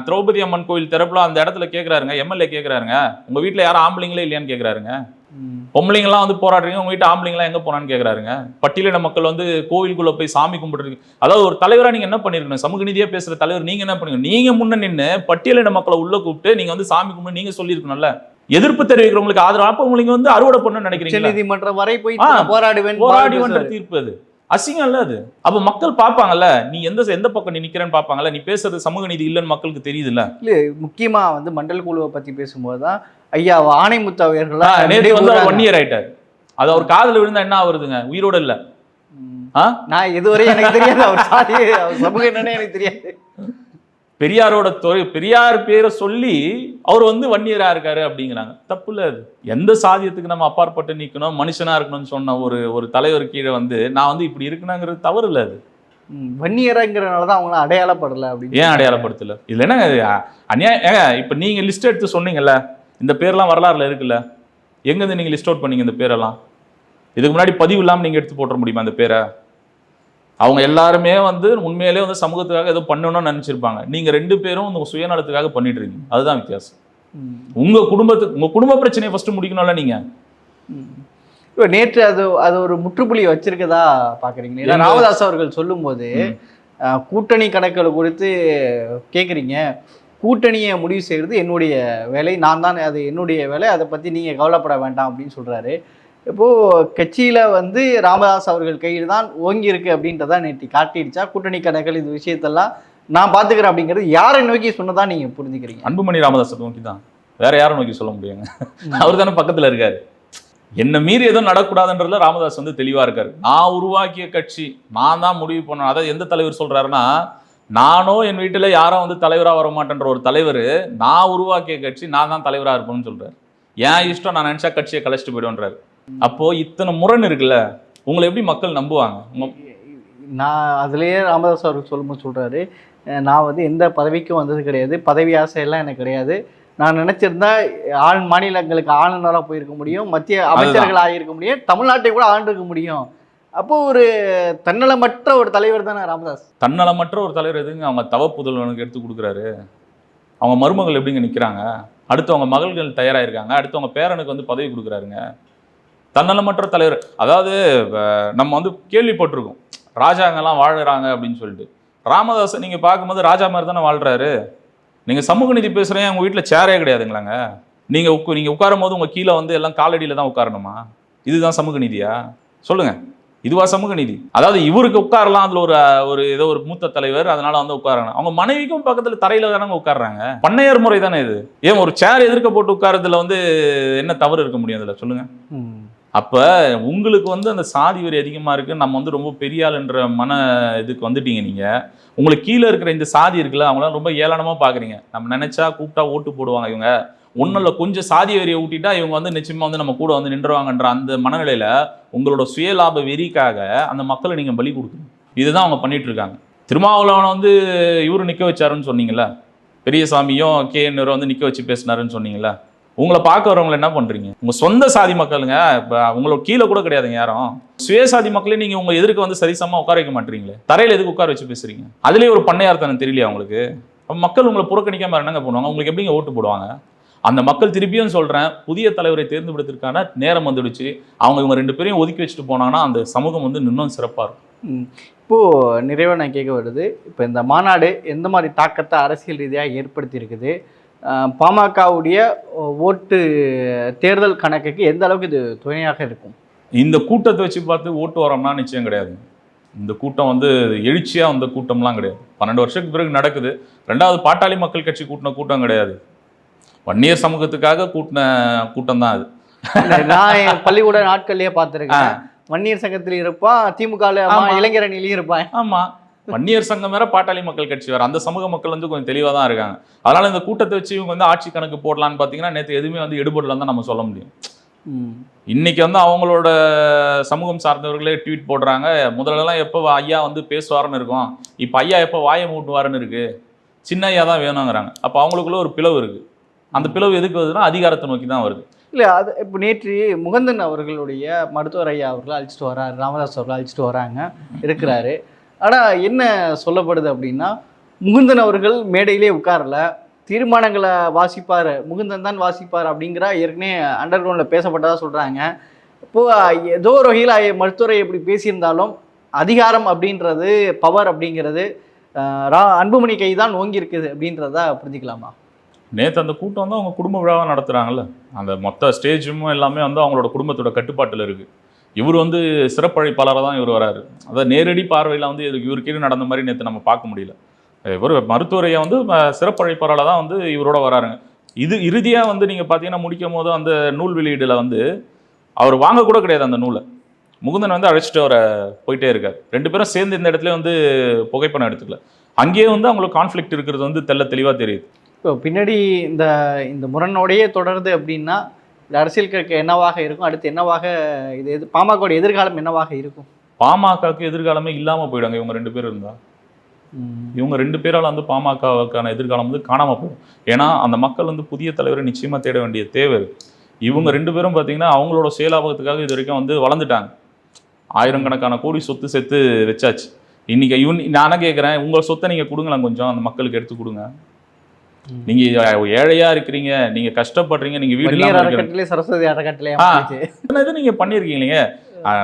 திரௌபதி அம்மன் கோயில் திறப்புல அந்த இடத்துல கேக்குறாருங்க எம்எல்ஏ கேக்குறாருங்க. உங்க வீட்ல யாரும் ஆம்பளைங்களே இல்லையான்னு கேக்குறாருங்க. ம். பொம்பளைங்கலாம் வந்து போராடுறீங்க உங்க வீட்டு ஆம்பளைங்களாம் எங்க போனான்னு கேக்குறாருங்க. பட்டியலின மக்கள் வந்து கோவிலுக்குள்ள போய் சாமி கும்பிடுறீங்க அதாவது ஒரு தலைவரா நீங்க என்ன பண்ணிருக்கணும்? சமூக நீதியா பேசுற தலைவர் நீங்க என்ன பண்ணுங்க நீங்க முன்ன நின்னு பட்டியலின மக்களை உள்ள கூப்பிட்டு நீங்க வந்து சாமி கும்பிட்டு நீங்க சொல்லியிருக்கணும்ல. எதிர்ப்பு தெரிவிக்கிறவங்களுக்கு ஆதரவு. அப்ப உங்களுக்கு வந்து அறுவடை பண்ணணும்னு நினைக்கிறீங்க உச்சநீதிமன்றம் வரை போய் போராடுவேன் போராடி பேசுவாரு. வந்த தீர்ப்பு அது. அசிங்கம் இல்ல அது. அப்ப மக்கள் பார்ப்பாங்கல்ல நீ எந்த எந்த பக்கம் நீ நிக்கிறேன்னு பார்ப்பாங்கல்ல நீ பேசுறது சமூக நீதி இல்லைன்னு மக்களுக்கு தெரியுதுல்ல? இல்ல முக்கியமா வந்து மண்டல் குழுவை பத்தி பேசும்போது தான் ஐயா ஆணைமுத்து அவர்களா நேற்று வந்து ஒன் இயர் ஆயிட்டார். அது அவர் காதுல விழுந்தா என்ன ஆகுறதுங்க? உயிரோட இல்ல? நான் இதுவரை எனக்கு தெரியாது. அவர் சாதி அவர் சமூக என்னன்னு எனக்கு தெரியாது. பெரியாரோட தொழில் பெரியார் பேரை சொல்லி அவர் வந்து வன்னியரா இருக்காரு அப்படிங்கிறாங்க. தப்பு இல்ல அது. எந்த சாதியத்துக்கு நம்ம அப்பாற்பட்டு நிக்கணும் மனுஷனா இருக்கணும்னு சொன்ன ஒரு ஒரு தலைவர் கீழே வந்து நான் வந்து இப்படி இருக்கணுங்கிறது தவறு இல்ல அது. வன்னியரங்கிறனால தான் அவங்கள அடையாளப்படல அப்படின்னு ஏன் அடையாளப்படுத்தல? இதுல என்ன இது? அ- அநியாயம் ஏங்க இப்ப நீங்க லிஸ்ட் எடுத்து சொன்னீங்கல்ல இந்த பேர்லாம் வரலாறுல இருக்குல்ல? எங்கேருந்து நீங்க லிஸ்ட் அவுட் பண்ணீங்க இந்த பேரெல்லாம்? இதுக்கு முன்னாடி பதிவு இல்லாம நீங்க எடுத்து போட்டுற முடியுமா அந்த பேரை? அவங்க எல்லாருமே வந்து உண்மையிலே வந்து சமூகத்துக்காக ஏதோ பண்ணணும்னு நினைச்சிருப்பாங்க. நீங்க ரெண்டு பேரும் உங்க சுயநலத்துக்காக பண்ணிட்டு இருக்கீங்க அதுதான் வித்தியாசம். ம். உங்க குடும்பத்துக்கு உங்க குடும்ப பிரச்சனையை ஃபர்ஸ்ட் முடிக்கணும்ல நீங்க? ம். இப்ப நேற்று அது அது ஒரு முற்றுப்புள்ளி வச்சிருக்கதா எங்க? ராமதாஸ் அவர்கள் சொல்லும்போது கூட்டணி கணக்குகள் குறித்து கேக்குறீங்க. கூட்டணியை முடிவு செய்யறது என்னுடைய வேலை. நான் தான் அது என்னுடைய வேலை. அதை பத்தி நீங்க கவலைப்பட வேண்டாம் அப்படின்னு சொல்றாரு. இப்போ கட்சியில வந்து ராமதாஸ் அவர்கள் கையில் தான் ஓங்கி இருக்கு அப்படின்றத நேற்று காட்டிடுச்சா? கூட்டணி கணக்குகள் இந்த விஷயத்தெல்லாம் நான் பாத்துக்கிறேன் அப்படிங்கிறது யாரை நோக்கி சொன்னதா நீங்க புரிஞ்சுக்கிறீங்க? அன்புமணி ராமதாஸை நோக்கி தான். வேற யாரை நோக்கி சொல்ல முடியுங்க? அவர் தானே பக்கத்துல இருக்காரு. என்ன மீறி எதுவும் நடக்கூடாதுன்றதுல ராமதாஸ் வந்து தெளிவா இருக்காரு. நான் உருவாக்கிய கட்சி நான் தான் முடிவு பண்ணேன் அதாவது எந்த தலைவர் சொல்றாருன்னா நானோ என் வீட்டுல யாரும் வந்து தலைவரா வர மாட்டேன்ற ஒரு தலைவர் நான் உருவாக்கிய கட்சி நான் தான் தலைவரா இருப்பேன்னு சொல்றாரு. ஏன் இஷ்டம் நான் நினைச்சா கட்சியை கலைச்சிட்டு போயிடுவேன்றாரு. அப்போ இத்தனை முரண் இருக்குல்ல உங்களை எப்படி மக்கள் நம்புவாங்க? நான் அதுலேயே ராமதாஸ் அவர்கள் சொல்லும்போது சொல்கிறாரு நான் வந்து எந்த பதவிக்கும் வந்தது கிடையாது பதவி ஆசையெல்லாம் எனக்கு கிடையாது. நான் நினைச்சிருந்தா ஆள் மாநிலங்களுக்கு ஆளுநராக போயிருக்க முடியும் மத்திய அமைச்சர்கள் ஆகியிருக்க முடியும் தமிழ்நாட்டை கூட ஆண்டிருக்க முடியும். அப்போ ஒரு தன்னலமற்ற ஒரு தலைவர் தானே ராமதாஸ். தன்னலமற்ற ஒரு தலைவர் எதுங்க? அவங்க தவ புதல்வனுக்கு எடுத்து கொடுக்குறாரு. அவங்க மருமகள் எப்படிங்க நிற்கிறாங்க அடுத்து அவங்க மகள்கள் தயாராயிருக்காங்க அடுத்து அவங்க பேரனுக்கு வந்து பதவி கொடுக்குறாருங்க. தன்னலமற்ற தலைவர். அதாவது நம்ம வந்து கேள்விப்பட்டிருக்கோம். ராஜாங்கெல்லாம் வாழ்கிறாங்க அப்படின்னு சொல்லிட்டு. ராமதாசன் நீங்கள் பார்க்கும்போது ராஜா மாதிரி தானே வாழ்கிறாரு நீங்கள் சமூக நீதி பேசுகிறேன் உங்கள் வீட்டில் சேரே கிடையாதுங்களாங்க? நீங்கள் உக்கு நீங்கள் உட்காரும் போது உங்கள் கீழே வந்து எல்லாம் காலடியில் தான் உட்காரணுமா? இதுதான் சமூக நீதியா? சொல்லுங்கள் இதுவா சமூக நீதி? அதாவது இவருக்கு உட்காரலாம் அதுல ஒரு ஒரு ஏதோ ஒரு மூத்த தலைவர் அதனால வந்து உட்காராங்க அவங்க மனைவிக்கும் பக்கத்துல தரையில தானே உட்காடுறாங்க பண்ணையர் முறை தானே இது? ஏன் ஒரு சேர் எதிர்க்க போட்டு உட்காரதுல வந்து என்ன தவறு இருக்க முடியும் அதுல? சொல்லுங்க. அப்போ உங்களுக்கு வந்து அந்த சாதி வரி அதிகமாக இருக்கு நம்ம வந்து ரொம்ப பெரிய ஆளுன்ற மன இதுக்கு வந்துட்டீங்க நீங்கள் உங்களுக்கு கீழே இருக்கிற இந்த சாதி இருக்குல்ல அவங்களாம் ரொம்ப ஏளனமாக பார்க்குறீங்க நம்ம நினச்சா கூப்பிட்டா ஓட்டு போடுவாங்க இவங்க. ஒன்றும் இல்லை கொஞ்சம் சாதி வரியை ஊட்டிட்டா இவங்க வந்து நிச்சயமாக வந்து நம்ம கூட வந்து நின்றுவாங்கன்ற அந்த மனநிலையில் உங்களோட சுயலாப வெறிக்காக அந்த மக்களை நீங்கள் பலி கொடுக்கணும். இதுதான் அவங்க பண்ணிட்டு இருக்காங்க. திருமாவளவனை வந்து இவரு நிற்க வச்சாருன்னு சொன்னீங்களே பெரியசாமியும் கே வந்து நிற்க வச்சு பேசினாருன்னு சொன்னீங்களே உங்களை பார்க்க வரவங்களை என்ன பண்ணுறீங்க உங்கள் சொந்த சாதி மக்களுங்க இப்போ உங்களோட கீழே கூட கிடையாதுங்க யாரும். சுயசாதி மக்களே நீங்கள் உங்கள் எதிர்க்க வந்து சரிசமாக உட்கார வைக்க மாட்டீங்களே? தரையில் எதுக்கு உட்கார வச்சு பேசுறீங்க? அதுலேயே ஒரு பண்ணையார்த்தனம் தெரியலையா உங்களுக்கு? அப்போ மக்கள் உங்களை புறக்கணிக்காம என்னங்க பண்ணுவாங்க? உங்களுக்கு எப்படிங்க ஓட்டு போடுவாங்க? அந்த மக்கள் திருப்பியும் சொல்கிறேன் புதிய தலைவரை தேர்ந்தெடுத்திருக்கான நேரம் வந்துடுச்சு. அவங்க இவங்க ரெண்டு பேரையும் ஒதுக்கி வச்சுட்டு போனாங்கன்னா அந்த சமூகம் வந்து இன்னும் சிறப்பாக இருக்கும். இப்போது இப்போ நான் கேட்க வருது இப்போ இந்த மாநாடு எந்த மாதிரி தாக்கத்தை அரசியல் ரீதியாக ஏற்படுத்தி இருக்குது? பாமகவுடைய ஓட்டு தேர்தல் கணக்குக்கு எந்த அளவுக்கு இது துணையாக இருக்கும்? இந்த கூட்டத்தை வச்சு பார்த்து ஓட்டு வரோம்னா நிச்சயம் கிடையாது. இந்த கூட்டம் வந்து எழுச்சியா வந்த கூட்டம்லாம் கிடையாது. பன்னெண்டு வருஷத்துக்கு பிறகு நடக்குது. ரெண்டாவது பாட்டாளி மக்கள் கட்சி கூட்டின கூட்டம் கிடையாது. வன்னியர் சமூகத்துக்காக கூட்டின கூட்டம் தான் அது. நான் என் பள்ளிக்கூட நாட்கள்லயே பார்த்துருக்கேன். வன்னியர் சங்கத்தில் இருப்பான் திமுக ஆமா. இளைஞர் அணிலையும் இருப்பான். ஆமா. வன்னியர் சங்கம் வேற பாட்டாளி மக்கள் கட்சி வேற. அந்த சமூக மக்கள் வந்து கொஞ்சம் தெளிவா தான் இருக்காங்க. அதனால இந்த கூட்டத்தை வச்சு இவங்க வந்து ஆட்சி கணக்கு போடலான்னு பாத்தீங்கன்னா நேற்று எதுவுமே வந்து எடுபடலன்னு தான் நம்ம சொல்ல முடியும். இன்னைக்கு வந்து அவங்களோட சமூகம் சார்ந்தவர்களே ட்வீட் போடுறாங்க. முதல்லலாம் எப்போ ஐயா வந்து பேசுவாருன்னு இருக்கும். இப்போ ஐயா எப்போ வாயை மூட்டுவாருன்னு இருக்கு. சின்ன ஐயா தான் வேணுங்கிறாங்க அப்போ அவங்களுக்குள்ள ஒரு பிளவு இருக்கு. அந்த பிளவு எதுக்கு வருதுன்னா அதிகாரத்தை நோக்கி தான் வருது. இல்ல அது இப்போ நேற்று முகந்தன் அவர்களுடைய மருத்துவர் ஐயா அவர்கள் அழைச்சிட்டு வராரு ராமதாஸ் அவர்கள் அழைச்சிட்டு வராங்க இருக்கிறாரு. ஆனால் என்ன சொல்லப்படுது அப்படின்னா முகுந்தன் அவர்கள் மேடையிலே உட்காரல. தீர்மானங்களை வாசிப்பார். முகுந்தன் தான் வாசிப்பார் அப்படிங்கிற ஏற்கனவே அண்டர் கிரவுண்டில் பேசப்பட்டதாக சொல்கிறாங்க இப்போது ஏதோ ஒரு வகையில் மருத்துவரை எப்படி பேசியிருந்தாலும் அதிகாரம் அப்படின்றது பவர் அப்படிங்கிறது ரா அன்புமணி கை தான் ஓங்கி இருக்குது அப்படின்றதா புரிஞ்சுக்கலாமா? நேற்று அந்த கூட்டம் வந்து அவங்க குடும்ப விழாவாக நடத்துகிறாங்கல்ல அந்த மொத்த ஸ்டேஜும் எல்லாமே வந்து அவங்களோட குடும்பத்தோட கட்டுப்பாட்டில் இருக்குது இவர் வந்து சிறப்பழைப்பாளராக தான் இவர் வராரு. அதாவது நேரடி பார்வையில் வந்து இது இவர் கீழே நடந்த மாதிரி நேற்று நம்ம பார்க்க முடியல. இவர் மருத்துவரையை வந்து சிறப்பழைப்பாளராக தான் வந்து இவரோட வராருங்க. இது இறுதியாக வந்து நீங்கள் பார்த்தீங்கன்னா முடிக்கும் போது அந்த நூல் வெளியீடில் வந்து அவர் வாங்க கூட கிடையாது அந்த நூலை. முகுந்தன் வந்து அழைச்சிட்டு அவரை போயிட்டே இருக்கார். ரெண்டு பேரும் சேர்ந்து இந்த இடத்துல வந்து புகைப்படம் எடுத்துக்கல. அங்கேயே வந்து அவங்களுக்கு கான்ஃப்ளிக்ட் இருக்கிறது வந்து தெள்ள தெளிவாக தெரியுது. இப்போ பின்னாடி இந்த இந்த முரண்யோடையே தொடருது அப்படின்னா இந்த அரசியல் கட்சி என்னவாக இருக்கும்? அடுத்து என்னவாக இது எது பாமகவோட எதிர்காலம் என்னவாக இருக்கும்? பாமகவுக்கு எதிர்காலமே இல்லாம போயிடுங்க இவங்க ரெண்டு பேரும் இருந்தா. இவங்க ரெண்டு பேரால வந்து பாமகவுக்கான எதிர்காலம் வந்து காணாம போயிடும். ஏன்னா அந்த மக்கள் வந்து புதிய தலைவரை நிச்சயமா தேட வேண்டிய தேவை இவங்க ரெண்டு பேரும் பாத்தீங்கன்னா அவங்களோட செயலாபகத்துக்காக இது வரைக்கும் வந்து வளர்ந்துட்டாங்க. ஆயிரக்கணக்கான கோடி சொத்து செத்து வச்சாச்சு. இன்னைக்கு இவன் நானே கேட்குறேன் உங்க சொத்தை நீங்க கொடுங்களேன் கொஞ்சம். அந்த மக்களுக்கு எடுத்து கொடுங்க. நீங்க ஏழையா இருக்கிறீங்க நீங்க கஷ்டப்படுறீங்க நீங்க வீடு இல்லாம சரஸ்வதி அறக்கட்டளை நீங்க பண்ணிருக்கீங்க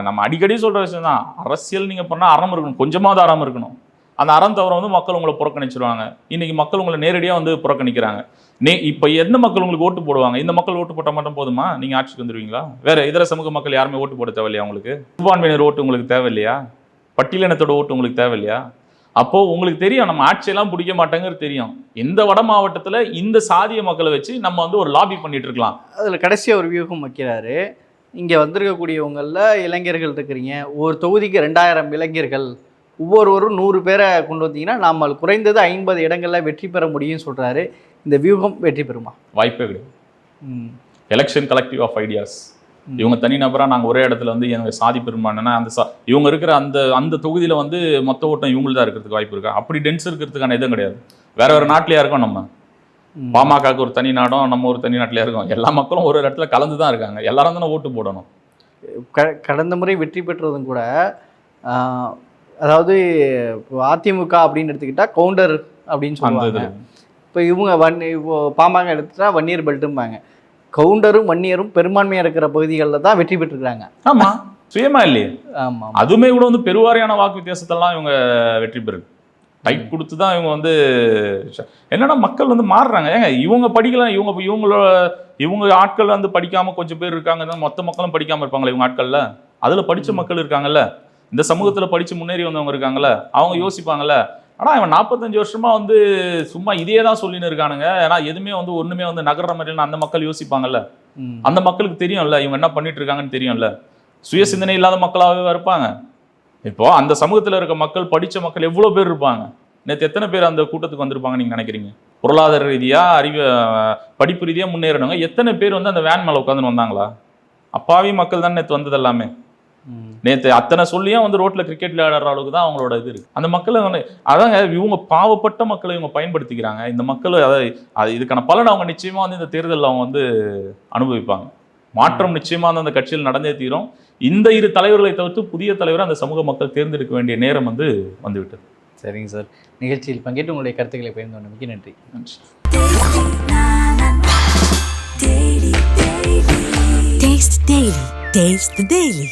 நம்ம அடிக்கடி சொல்ற விஷயம் தான். அரசியல் நீங்க பண்ணா அறம் இருக்கணும் கொஞ்சமாவது அறம் இருக்கணும். அந்த அறம் தவிர வந்து மக்கள் உங்களை புறக்கணிச்சிருவாங்க. இன்னைக்கு மக்கள் உங்களை நேரடியா வந்து புறக்கணிக்கிறாங்க. நே இப்ப எந்த மக்கள் உங்களுக்கு ஓட்டு போடுவாங்க? இந்த மக்கள் ஓட்டு போட்டா மட்டும் போதுமா? நீங்க ஆட்சிக்கு வந்துருவீங்களா? வேற இதர சமூக மக்கள் யாருமே ஓட்டு போட தேவையில்லையா உங்களுக்கு? சிறுபான்மையினர் ஓட்டு உங்களுக்கு தேவையில்லையா? பட்டியலினத்தோட ஓட்டு உங்களுக்கு தேவையில்லையா? அப்போ உங்களுக்கு தெரியும் நம்ம ஆட்சியெல்லாம் பிடிக்க மாட்டேங்கிறது தெரியும். இந்த வட மாவட்டத்துல இந்த சாதிய மக்களை வச்சு நம்ம வந்து ஒரு லாபி பண்ணிட்டு இருக்கலாம் அதுல கடைசியா ஒரு வியூகம் வைக்கிறாரு. இங்க வந்திருக்கக்கூடியவங்கள்ல இளைஞர்கள் இருக்கிறீங்க. ஒரு தொகுதிக்கு ரெண்டாயிரம் இளைஞர்கள். ஒவ்வொருவரும் நூறு பேரை கொண்டு வந்தீங்கன்னா நாம குறைந்தது ஐம்பது இடங்கள்ல வெற்றி பெற முடியும்னு சொல்றாரு. இந்த வியூகம் வெற்றி பெறுமா? வாய்ப்பே கிடையாது. Election collective of ideas. இவங்க தனிநபரா நாங்க ஒரே இடத்துல வந்து எனக்கு சாதி பெரும்பான்மைனா அந்த சா- இவங்க இருக்கிற அந்த அந்த தொகுதியில வந்து மொத்த ஓட்டம் இவங்களுக்கு தான் இருக்கிறதுக்கு வாய்ப்பு இருக்கா? அப்படி டென்ஸ் இருக்கிறதுக்கான எதுவும் கிடையாது. வேற வேற நாட்டிலயா இருக்கோம் நம்ம. ம். பாமகக்கு ஒரு தனி நாடும் நம்ம ஒரு தனி நாட்டிலயா இருக்கோம். எல்லா மக்களும் ஒரு இடத்துல கலந்து தான் இருக்காங்க. எல்லாரும் தானே ஓட்டு போடணும். க- கடந்த முறை வெற்றி பெற்றதும் கூட அதாவது அதிமுக அப்படின்னு எடுத்துக்கிட்டா கவுண்டர் அப்படின்னு சொல்லுவாங்க. இப்போ இவங்க வன் இப்போ பாமக எடுத்துட்டா வன்னியர் பெல்ட்டும்பாங்க கவுண்டரும் வன்னியரும் பெரும்பான்மையாக இருக்கிற பகுதிகளில் தான் வெற்றி பெற்றிருக்காங்க ஆமா. சுயமா இல்லையே? ஆமாம் அதுவுமே கூட வந்து பெருவாரியான வாக்கு வித்தியாசத்தெல்லாம் இவங்க வெற்றி பெறுது. டைட் கொடுத்து தான் இவங்க வந்து என்னன்னா மக்கள் வந்து மாறுறாங்க. ஏங்க இவங்க படிக்கலாம் இவங்க இவங்களோட இவங்க ஆட்கள் வந்து படிக்காம கொஞ்சம் பேர் இருக்காங்க மொத்த மக்களும் படிக்காம இருப்பாங்களே இவங்க ஆட்கள்ல? அதுல படிச்ச மக்கள் இருக்காங்கல்ல? இந்த சமூகத்துல படிச்சு முன்னேறி வந்தவங்க இருக்காங்கல்ல? அவங்க யோசிப்பாங்கல்ல? ஆனா இவன் நாற்பத்தஞ்சு வருஷமா வந்து சும்மா இதே தான் சொல்லின்னு இருக்கானுங்க. ஏன்னா எதுவுமே வந்து ஒண்ணுமே வந்து நகர்ற மாதிரி இல்லைன்னு அந்த மக்கள் யோசிப்பாங்கல்ல. அந்த மக்களுக்கு தெரியும்ல இவங்க என்ன பண்ணிட்டு இருக்காங்கன்னு தெரியும்ல. சுய சிந்தனை இல்லாத மக்களாகவே இருப்பாங்க. இப்போ அந்த சமூகத்துல இருக்க மக்கள் படிச்ச மக்கள் எவ்வளவு பேர் இருப்பாங்க? நேற்று எத்தனை பேர் அந்த கூட்டத்துக்கு வந்திருப்பாங்க நீங்க நினைக்கிறீங்க? பொருளாதார ரீதியா அறிவு படிப்பு ரீதியா முன்னேறினவங்க எத்தனை பேர் வந்து அந்த வேன் மேல உட்காந்து வந்தாங்களா? அப்பாவி மக்கள் தான் நேற்று வந்தது எல்லாமே நேத்து அத்தனை சொல்லியும் வந்து ரோட்ல கிரிக்கெட் விளையாடுற அளவுக்கு தான் அவங்களோட இது இருக்கு. அந்த மக்களை வந்து அதாங்க இவங்க பாவப்பட்ட மக்களை இவங்க பயன்படுத்திக்கிறாங்க. இந்த மக்கள் அதாவது அது இதுக்கான பலன் அவங்க நிச்சயமா வந்து இந்த தேர்தலில் அவங்க வந்து அனுபவிப்பாங்க. மாற்றம் நிச்சயமா வந்து அந்த கட்சியில் நடந்தே தீரும். இந்த இரு தலைவர்களை தவிர்த்து புதிய தலைவரை அந்த சமூக மக்கள் தேர்ந்தெடுக்க வேண்டிய நேரம் வந்து வந்துவிட்டது. சரிங்க சார். நிகழ்ச்சியில் பங்கேற்று உங்களுடைய கருத்துக்களை பகிர்ந்து கொண்டமைக்கு நன்றி. நன்றி. Daily. Taste the Daily.